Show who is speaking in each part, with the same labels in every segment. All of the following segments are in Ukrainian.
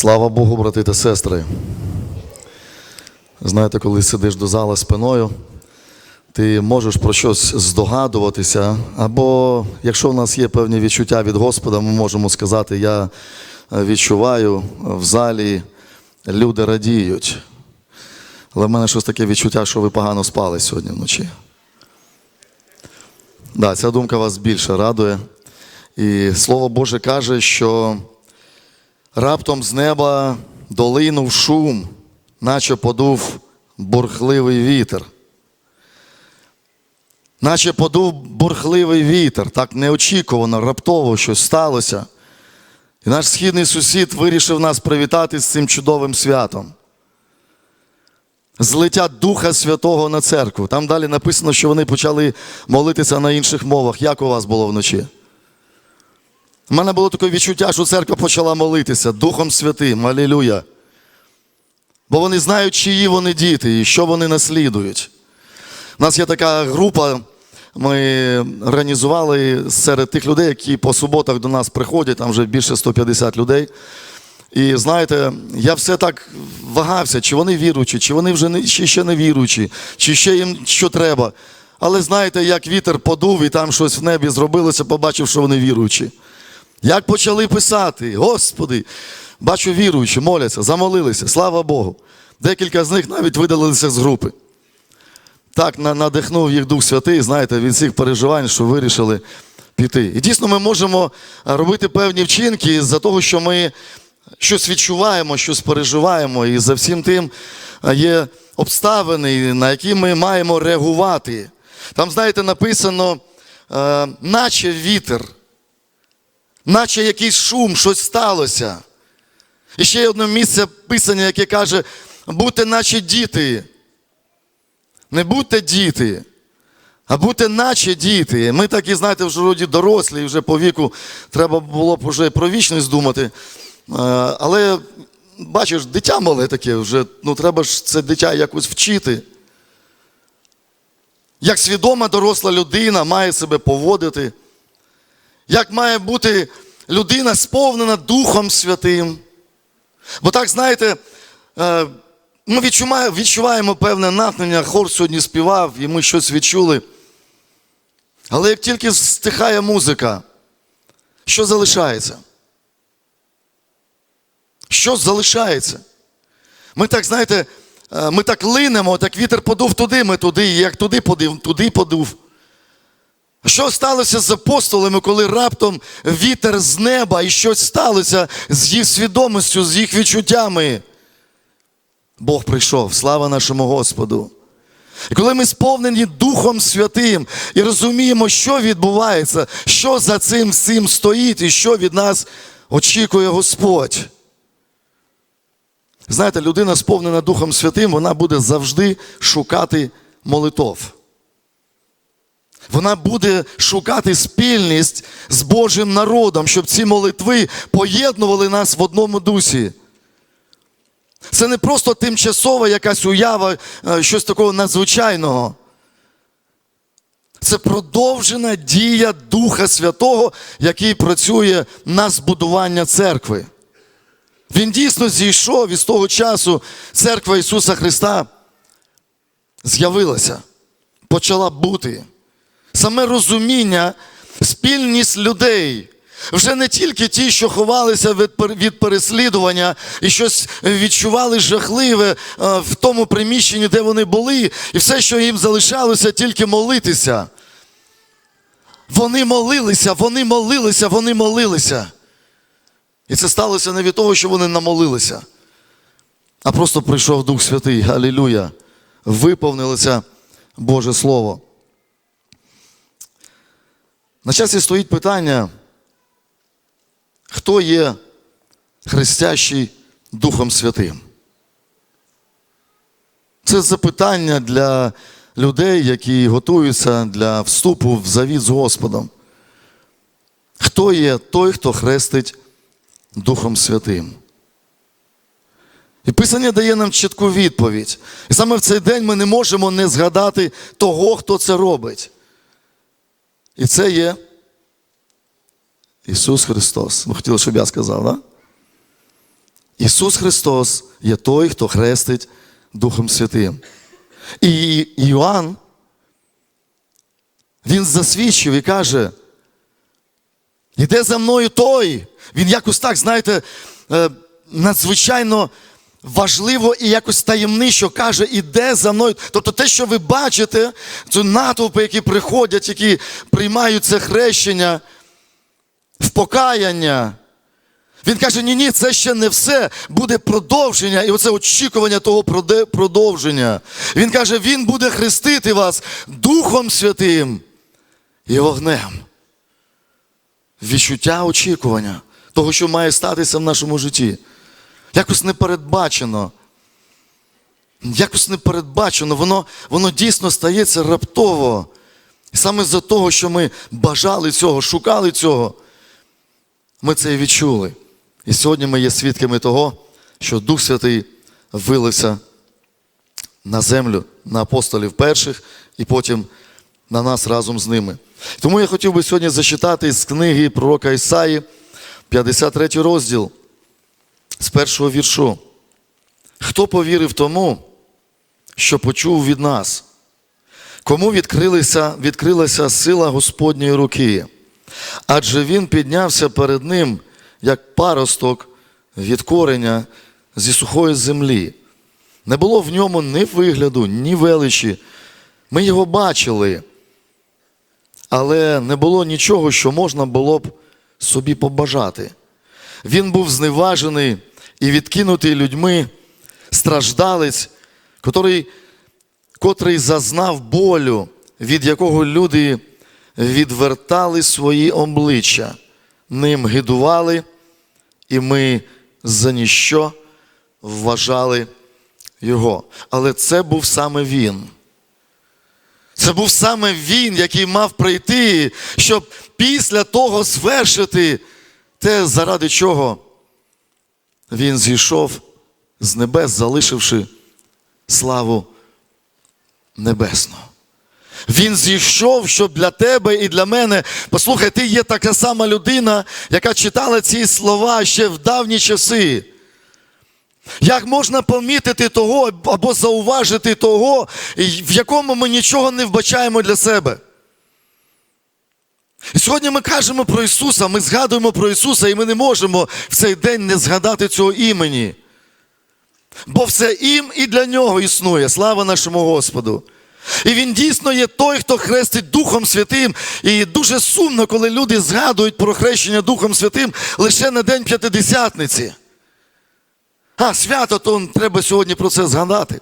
Speaker 1: Слава Богу, брати та сестри. Знаєте, коли сидиш до зала спиною, ти можеш про щось здогадуватися, або якщо в нас є певні відчуття від Господа, ми можемо сказати, я відчуваю в залі, люди радіють. Але в мене щось таке відчуття, що ви погано спали сьогодні вночі. Да, ця думка вас більше радує. І Слово Боже каже, що раптом з неба долинув шум, наче подув бурхливий вітер. Наче подув бурхливий вітер, так неочікувано, раптово щось сталося. І наш східний сусід вирішив нас привітати з цим чудовим святом. Злиття Духа Святого на церкву. Там далі написано, що вони почали молитися на інших мовах. Як у вас було вночі? У мене було таке відчуття, що церква почала молитися Духом Святим, Алілюя. Бо вони знають, чиї вони діти і що вони наслідують. У нас є така група, ми організували серед тих людей, які по суботах до нас приходять, там вже більше 150 людей. І знаєте, я все так вагався, чи вони віруючі, чи вони вже не, чи ще не віруючі, чи ще їм що треба. Але знаєте, як вітер подув і там щось в небі зробилося, побачив, що вони віруючі. Як почали писати, Господи, бачу віруючі, моляться, замолилися, слава Богу. Декілька з них навіть видалилися з групи. Так надихнув їх Дух Святий, знаєте, від цих переживань, що вирішили піти. І дійсно ми можемо робити певні вчинки з-за того, що ми щось відчуваємо, щось переживаємо, і за всім тим є обставини, на які ми маємо реагувати. Там, знаєте, написано, е, наче вітер, наче якийсь шум, щось сталося. І ще є одне місце писання, яке каже, будьте наче діти. Не будьте діти, а будьте наче діти. Ми такі, знаєте, вже вроді дорослі, вже по віку треба було б вже про вічність думати. Е, Але бачиш, дитя мале таке вже, ну треба ж це дитя якось вчити. Як свідома доросла людина має себе поводити, як має бути людина сповнена Духом Святим. Бо так, знаєте, е, ми відчуваємо, певне натхнення, хор сьогодні співав, і ми щось відчули. Але як тільки стихає музика, що залишається? Що залишається? Ми так, знаєте, е, ми так линемо, так вітер подув туди, ми туди, як туди подув, туди подув. Що сталося з апостолами, коли раптом вітер з неба і щось сталося з їх свідомістю, з їх відчуттями? Бог прийшов, слава нашому Господу. І коли ми сповнені Духом Святим і розуміємо, що відбувається, що за цим всім стоїть і що від нас очікує Господь. Знаєте, людина сповнена Духом Святим, вона буде завжди шукати молитов. Вона буде шукати спільність з Божим народом, щоб ці молитви поєднували нас в одному дусі. Це не просто тимчасова якась уява, е, щось такого надзвичайного. Це продовжена дія Духа Святого, який працює на збудування церкви. Він дійсно зійшов і з того часу церква Ісуса Христа з'явилася, почала бути. Саме розуміння, спільність людей. Вже не тільки ті, що ховалися від переслідування і щось відчували жахливе е, в тому приміщенні, де вони були, і все, що їм залишалося, тільки молитися. Вони молилися, вони молилися, вони молилися. І це сталося не від того, що вони намолилися, а просто прийшов Дух Святий. Алілюя. Виповнилося Боже Слово. На часі стоїть питання, хто є хрестящий Духом Святим? Це запитання для людей, які готуються для вступу в завіт з Господом. Хто є той, хто хрестить Духом Святим? І Писання дає нам чітку відповідь. І саме в цей день ми не можемо не згадати того, хто це робить. І це є Ісус Христос. Ви хотіли, щоб я сказав. Да? Ісус Христос є той, хто хрестить Духом Святим. І Іоанн, він засвідчив і каже, іде за мною той. Він якось так, знаєте, е, надзвичайно важливо і якось таємничо каже, іде за мною. Тобто те, що ви бачите, це натовпи, які приходять, які приймають це хрещення в покаяння. Він каже: ні, ні, це ще не все. Буде продовження, і оце очікування того продовження. Він каже, Він буде хрестити вас Духом Святим і вогнем. Відчуття очікування того, що має статися в нашому житті. Якось непередбачено. Якось непередбачено, воно, воно дійсно стається раптово. Саме за того, що ми бажали цього, шукали цього, ми це і відчули. І сьогодні ми є свідками того, що Дух Святий вилився на землю, на апостолів перших і потім на нас разом з ними. Тому я хотів би сьогодні зачитати з книги пророка Ісаї, 53 розділ, з першого віршу. Хто повірив тому, що почув від нас? Кому відкрилася, відкрилася сила Господньої руки? Адже він піднявся перед ним, як паросток від кореня зі сухої землі. Не було в ньому ні вигляду, ні величі. Ми його бачили, але не було нічого, що можна було б собі побажати. Він був зневажений і відкинутий людьми, страждалець, котрий, котрий зазнав болю, від якого люди відвертали свої обличчя, ним гидували, і ми за ніщо вважали його. Але це був саме він. Це був саме він, який мав прийти, щоб після того звершити те, заради чого він зійшов з небес, залишивши славу небесну. Він зійшов, щоб для тебе і для мене. Послухай, ти є така сама людина, яка читала ці слова ще в давні часи. Як можна помітити того або зауважити того, в якому ми нічого не вбачаємо для себе? І сьогодні ми кажемо про Ісуса, ми згадуємо про Ісуса, і ми не можемо в цей день не згадати цього імені. Бо все ім і для нього існує. Слава нашому Господу. І він дійсно є той, хто хрестить Духом Святим. І дуже сумно, коли люди згадують про хрещення Духом Святим лише на День П'ятидесятниці. А, свято, то треба сьогодні про це згадати.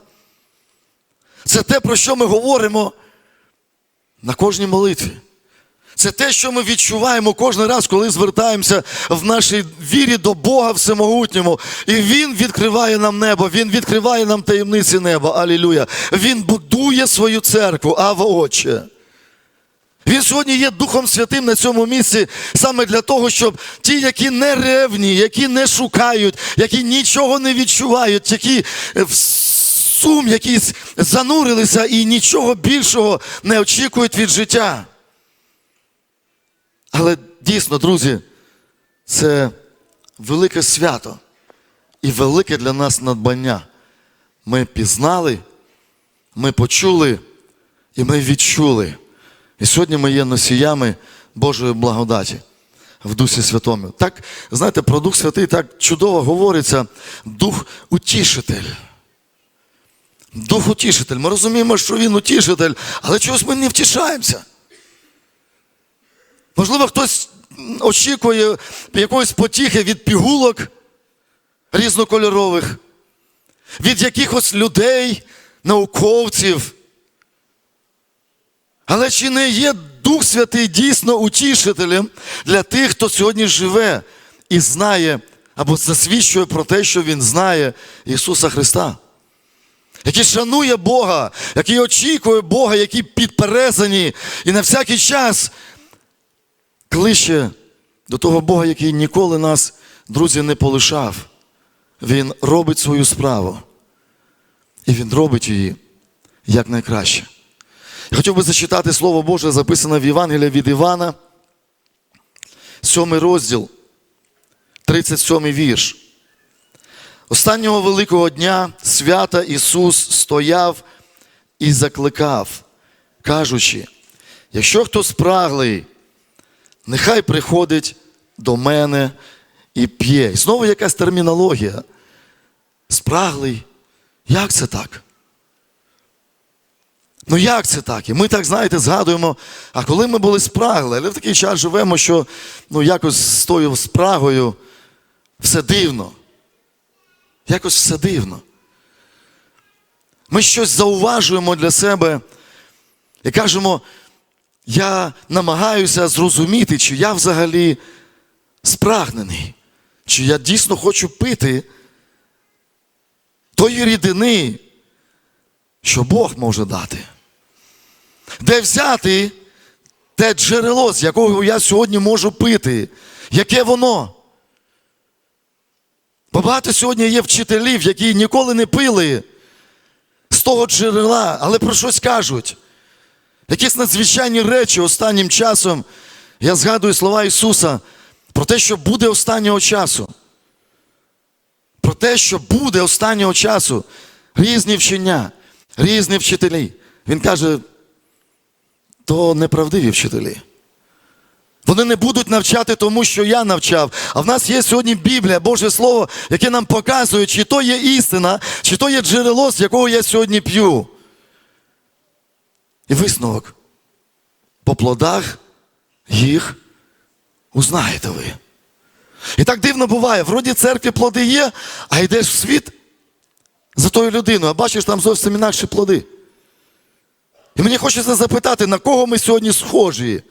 Speaker 1: Це те, про що ми говоримо на кожній молитві. Це те, що ми відчуваємо кожен раз, коли звертаємося в нашій вірі до Бога Всемогутньому. І Він відкриває нам небо, Він відкриває нам таємниці неба. Алілюя. Він будує свою церкву, Ава Отче. Він сьогодні є Духом Святим на цьому місці саме для того, щоб ті, які не ревні, які не шукають, які нічого не відчувають, які в сум якийсь занурилися і нічого більшого не очікують від життя. Але дійсно, друзі, це велике свято і велике для нас надбання. Ми пізнали, ми почули і ми відчули. І сьогодні ми є носіями Божої благодаті в Дусі Святому. Так, знаєте, про Дух Святий так чудово говориться, Дух утішитель. Дух утішитель. Ми розуміємо, що він утішитель, але чогось ми не втішаємося. Можливо, хтось очікує якоїсь потіхи від пігулок різнокольорових, від якихось людей, науковців. Але чи не є Дух Святий дійсно утішителем для тих, хто сьогодні живе і знає або засвідчує про те, що Він знає Ісуса Христа? Який шанує Бога, який очікує Бога, які підперезані і на всякий час кличе до того Бога, який ніколи нас, друзі, не полишав. Він робить свою справу. І Він робить її якнайкраще. Я хотів би зачитати Слово Боже, записане в Євангелії від Івана, 7 розділ, 37 вірш. Останнього великого дня свята Ісус стояв і закликав, кажучи, якщо хто спраглий, нехай приходить до мене і п'є. І знову якась термінологія. Спраглий. Як це так? Ну як це так? І ми так, знаєте, згадуємо, а коли ми були спрагли, але в такий час живемо, що ну, якось з тою спрагою все дивно. Якось все дивно. Ми щось зауважуємо для себе і кажемо, я намагаюся зрозуміти, чи я взагалі спрагнений, чи я дійсно хочу пити тої рідини, що Бог може дати. Де взяти те джерело, з якого я сьогодні можу пити? Яке воно? Бо багато сьогодні є вчителів, які ніколи не пили з того джерела, але про щось кажуть. Якісь надзвичайні речі останнім часом. Я згадую слова Ісуса про те, що буде останнього часу. Про те, що буде останнього часу. Різні вчення, різні вчителі. Він каже, то неправдиві вчителі. Вони не будуть навчати тому, що я навчав. А в нас є сьогодні Біблія, Боже Слово, яке нам показує, чи то є істина, чи то є джерело, з якого я сьогодні п'ю. І висновок. По плодах їх узнаєте ви. І так дивно буває, вроді церкві плоди є, а йдеш в світ за тою людиною, а бачиш там зовсім інакші плоди. І мені хочеться запитати, на кого ми сьогодні схожі?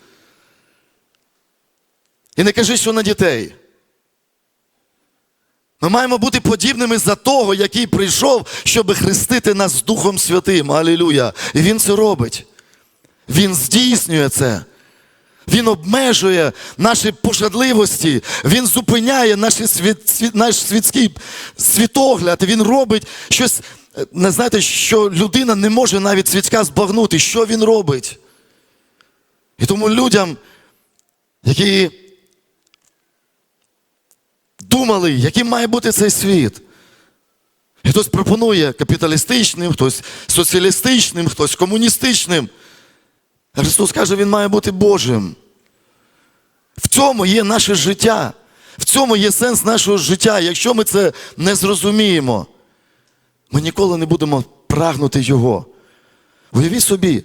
Speaker 1: І не кажи, що на дітей. Ми маємо бути подібними за того, який прийшов, щоб хрестити нас Духом Святим. Алілюя. І Він це робить. Він здійснює це. Він обмежує наші пожадливості, він зупиняє наші світ, світ, наш світський світогляд, він робить щось, не знаєте, що людина не може навіть світська збагнути, що він робить. І тому людям, які думали, яким має бути цей світ. І хтось пропонує капіталістичним, хтось соціалістичним, хтось комуністичним. Христос каже, Він має бути Божим. В цьому є наше життя. В цьому є сенс нашого життя. Якщо ми це не зрозуміємо, ми ніколи не будемо прагнути Його. Уявіть собі,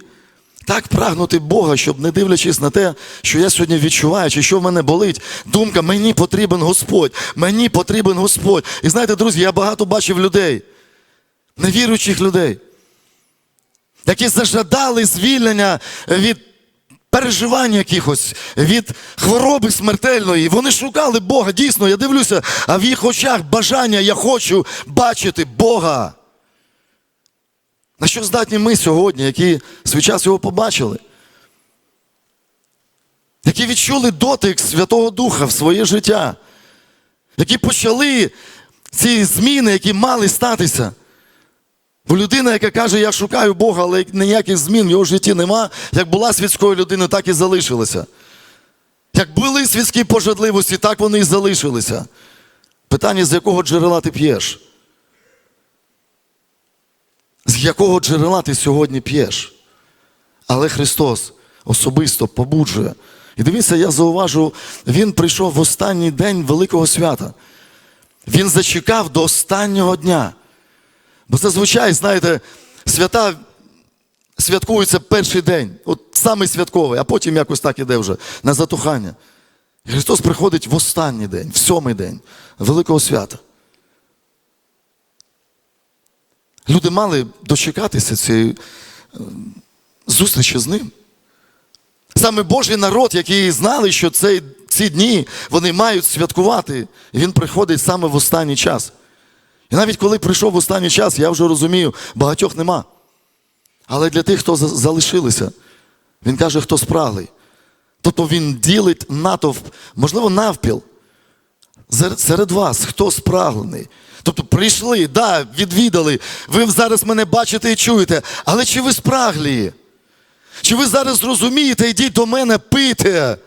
Speaker 1: так прагнути Бога, щоб не дивлячись на те, що я сьогодні відчуваю, чи що в мене болить, думка, мені потрібен Господь, мені потрібен Господь. І знаєте, друзі, я багато бачив людей, невіруючих людей, які зажадали звільнення від переживань якихось, від хвороби смертельної. Вони шукали Бога. Дійсно, я дивлюся, а в їх очах бажання я хочу бачити Бога. На що здатні ми сьогодні, які свій час його побачили? Які відчули дотик Святого Духа в своє життя, які почали ці зміни, які мали статися. Бо людина, яка каже, я шукаю Бога, але ніяких змін в його житті нема, як була світською людиною, так і залишилася. Як були світські пожадливості, так вони і залишилися. Питання, з якого джерела ти п'єш? З якого джерела ти сьогодні п'єш? Але Христос особисто побуджує. І дивіться, я зауважу, Він прийшов в останній день Великого свята. Він зачекав до останнього дня. Бо зазвичай, знаєте, свята святкуються перший день, от самий святковий, а потім якось так іде вже на затухання. Христос приходить в останній день, в сьомий день Великого свята. Люди мали дочекатися цієї е, зустрічі з ним. Саме Божий народ, який знали, що цей, ці дні вони мають святкувати, і він приходить саме в останній час. І навіть коли прийшов в останній час, я вже розумію, багатьох нема. Але для тих, хто залишилися, він каже, хто спраглий. Тобто він ділить натовп, можливо, навпіл. Серед вас, хто спраглений. Тобто прийшли, да, відвідали, ви зараз мене бачите і чуєте, але чи ви спраглі? Чи ви зараз розумієте, йдіть до мене пити?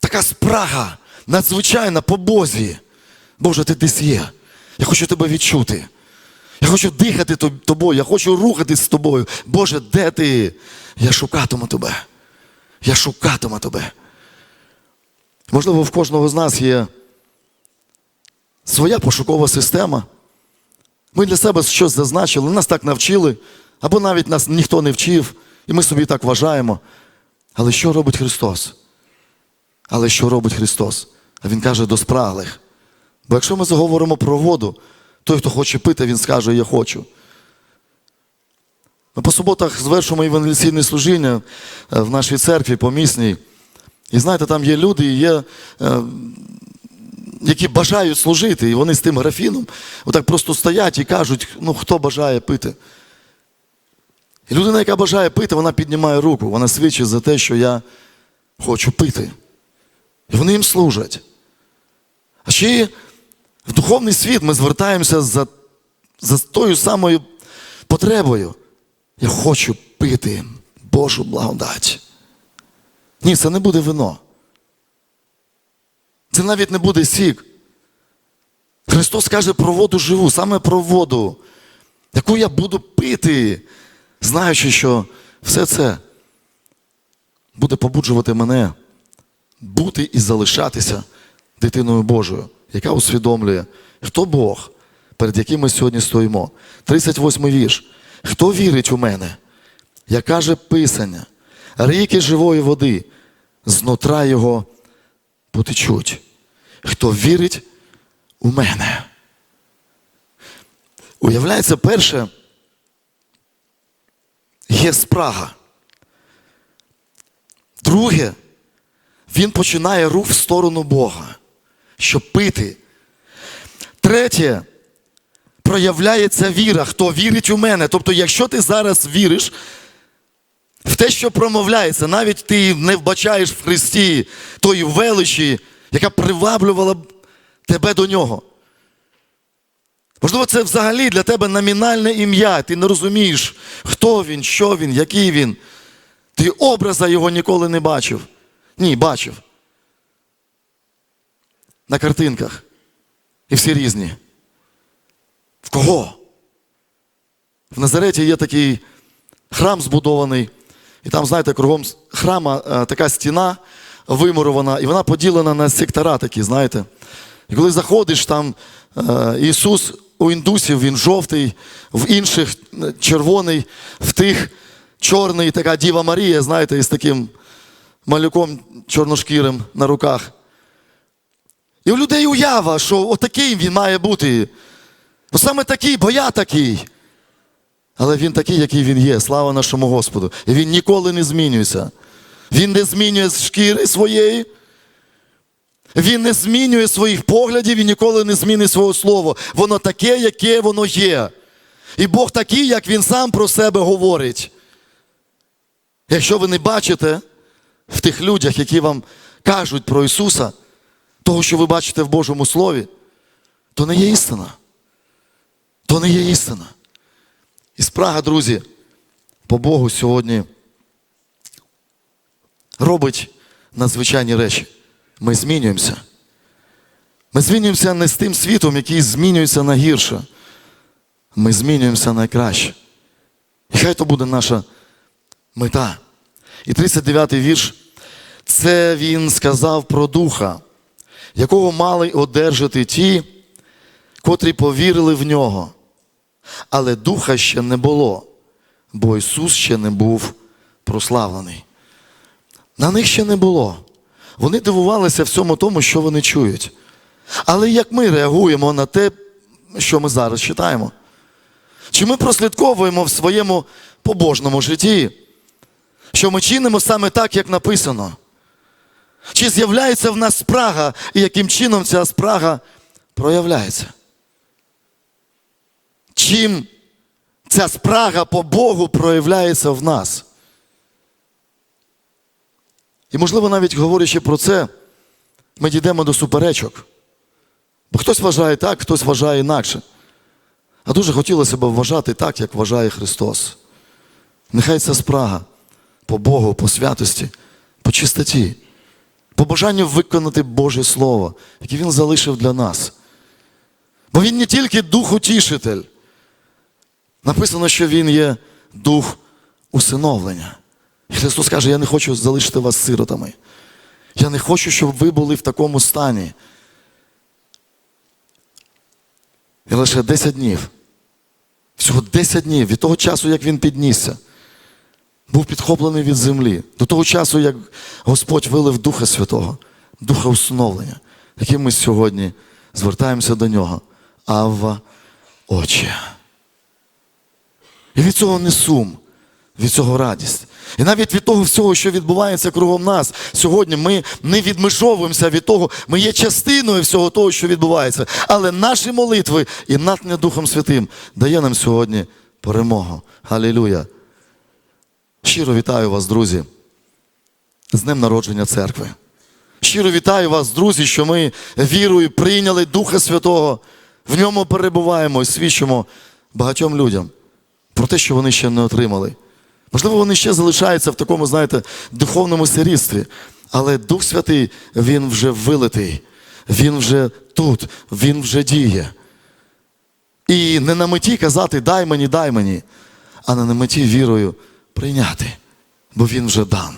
Speaker 1: Така спрага надзвичайна по Бозі. Боже, ти десь є. Я хочу тебе відчути. Я хочу дихати тобою, я хочу рухатись з тобою. Боже, де ти? Я шукатиму тебе. Я шукатиму тебе. Можливо, в кожного з нас є своя пошукова система. Ми для себе щось зазначили, нас так навчили, або навіть нас ніхто не вчив, і ми собі так вважаємо. Але що робить Христос? Але що робить Христос? А Він каже до спраглих. Бо якщо ми заговоримо про воду, той, хто хоче пити, він скаже Я хочу. Ми по суботах звершуємо евангелізаційне служіння е, в нашій церкві помісній. І знаєте, там є люди, і є, е, які бажають служити, і вони з тим графіном отак просто стоять і кажуть, ну хто бажає пити. І людина, яка бажає пити, вона піднімає руку, вона свідчить за те, що я хочу пити. І вони їм служать. А ще в духовний світ ми звертаємося за, за тою самою потребою. Я хочу пити Божу благодать. Ні, це не буде вино. Це навіть не буде сік. Христос каже про воду живу, саме про воду, яку я буду пити, знаючи, що все це буде побуджувати мене бути і залишатися дитиною Божою, яка усвідомлює, хто Бог, перед яким ми сьогодні стоїмо. 38 вірш. Хто вірить у мене? Як каже Писання, ріки живої води, знутра його потечуть. Хто вірить у мене? Уявляється, перше, є спрага. Друге, він починає рух в сторону Бога, щоб пити. Третє, проявляється віра, хто вірить у мене. Тобто, якщо ти зараз віриш в те, що промовляється, навіть ти не вбачаєш в Христі тої величі, яка приваблювала тебе до нього. Можливо, це взагалі для тебе номінальне ім'я. Ти не розумієш, хто він, що він, який він. Ти образа його ніколи не бачив. Ні, бачив. На картинках. І всі різні. В кого? В Назареті є такий храм збудований, і там, знаєте, кругом храма е, така стіна вимурована, і вона поділена на сектора такі, знаєте. І коли заходиш, там е, Ісус у індусів він жовтий, в інших е, червоний, в тих чорний, така Діва Марія, знаєте, із таким малюком чорношкірим на руках. І у людей уява, що отакий він має бути. Ну саме такий, бо я такий. Але він такий, який він є. Слава нашому Господу. І він ніколи не змінюється. Він не змінює шкіри своєї. Він не змінює своїх поглядів, він ніколи не змінить свого слова. Воно таке, яке воно є. І Бог такий, як він сам про себе говорить. Якщо ви не бачите в тих людях, які вам кажуть про Ісуса, того, що ви бачите в Божому Слові, то не є істина. То не є істина. І спрага, друзі, по Богу сьогодні робить надзвичайні речі. Ми змінюємося. Ми змінюємося не з тим світом, який змінюється на гірше. Ми змінюємося на краще. І хай то буде наша мета. І 39-й вірш. Це він сказав про духа, якого мали одержати ті, котрі повірили в нього. Але духа ще не було, бо Ісус ще не був прославлений. На них ще не було. Вони дивувалися всьому тому, що вони чують. Але як ми реагуємо на те, що ми зараз читаємо? Чи ми прослідковуємо в своєму побожному житті, що ми чинимо саме так, як написано? Чи з'являється в нас спрага, і яким чином ця спрага проявляється? Чим ця спрага по Богу проявляється в нас? І, можливо, навіть говорячи про це, ми дійдемо до суперечок. Бо хтось вважає так, хтось вважає інакше. А дуже хотілося б вважати так, як вважає Христос. Нехай ця спрага по Богу, по святості, по чистоті, по бажанню виконати Боже Слово, яке Він залишив для нас. Бо Він не тільки дух утішитель. Написано, що Він є дух усиновлення. І Христос каже, я не хочу залишити вас сиротами. Я не хочу, щоб ви були в такому стані. І лише 10 днів. Всього 10 днів від того часу, як він піднісся, був підхоплений від землі, до того часу, як Господь вилив Духа Святого, Духа усиновлення, яким ми сьогодні звертаємося до нього. Авва, Отче. І від цього не сум, від цього радість. І навіть від того всього, що відбувається кругом нас, сьогодні ми не відмежовуємося від того, ми є частиною всього того, що відбувається. Але наші молитви і натхнення Духом Святим дає нам сьогодні перемогу. Галілуя. Щиро вітаю вас, друзі, з Днем народження церкви. Щиро вітаю вас, друзі, що ми вірою прийняли Духа Святого, в ньому перебуваємо і свідчимо багатьом людям про те, що вони ще не отримали. Можливо, вони ще залишаються в такому, знаєте, духовному сирітстві, але Дух Святий, Він вже вилитий, Він вже тут, Він вже діє. І не на меті казати дай мені, дай мені, а на меті вірою прийняти, бо Він вже дан.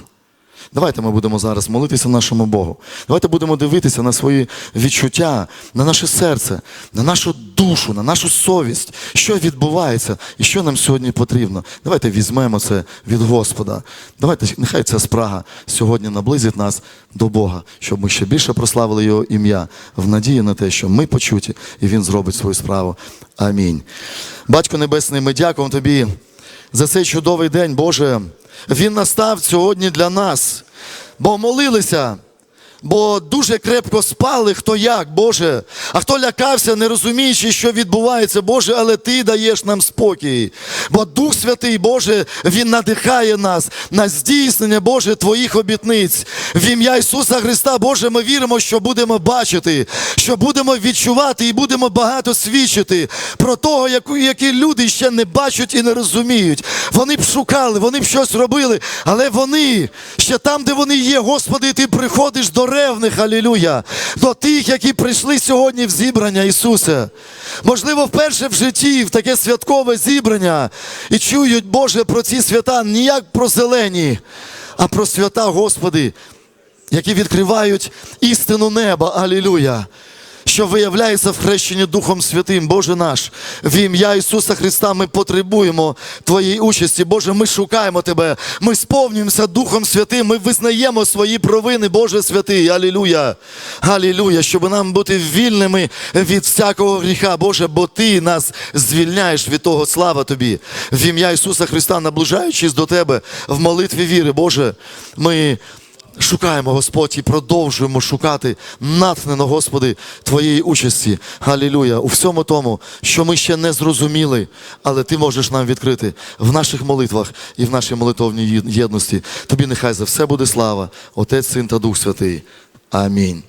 Speaker 1: Давайте ми будемо зараз молитися нашому Богу. Давайте будемо дивитися на свої відчуття, на наше серце, на нашу душу, на нашу совість, що відбувається і що нам сьогодні потрібно. Давайте візьмемо це від Господа. Давайте, нехай ця спрага сьогодні наблизить нас до Бога, щоб ми ще більше прославили Його ім'я в надії на те, що ми почуті, і Він зробить свою справу. Амінь. Батько Небесний, ми дякуємо Тобі за цей чудовий день, Боже. Він настав сьогодні для нас, бо молилися, бо дуже крепко спали, хто як, Боже, а хто лякався, не розуміючи, що відбувається, Боже, але Ти даєш нам спокій. Бо Дух Святий, Боже, Він надихає нас на здійснення, Боже, Твоїх обітниць. В ім'я Ісуса Христа, Боже, ми віримо, що будемо бачити, що будемо відчувати і будемо багато свідчити про того, які люди ще не бачать і не розуміють. Вони б шукали, вони б щось робили, але вони ще там, де вони є, Господи, Ти приходиш до ревних, алілюя, до тих, які прийшли сьогодні в зібрання Ісуса. Можливо, вперше в житті, в таке святкове зібрання, і чують, Боже, про ці свята не як про зелені, а про свята, Господи, які відкривають істину неба. Алілюя. Що виявляється в хрещенні Духом Святим, Боже наш, в ім'я Ісуса Христа ми потребуємо Твоєї участі. Боже, ми шукаємо Тебе, ми сповнюємося Духом Святим, ми визнаємо свої провини, Боже святий. Алілюя. Алілюя, щоб нам бути вільними від всякого гріха, Боже, бо Ти нас звільняєш від того. Слава Тобі. В ім'я Ісуса Христа, наближаючись до Тебе в молитві віри, Боже, ми. Шукаємо, Господь, і продовжуємо шукати натхнено, Господи, Твоєї участі. Галілюя. У всьому тому, що ми ще не зрозуміли, але Ти можеш нам відкрити в наших молитвах і в нашій молитовній єдності. Тобі нехай за все буде слава, Отець, Син та Дух Святий. Амінь.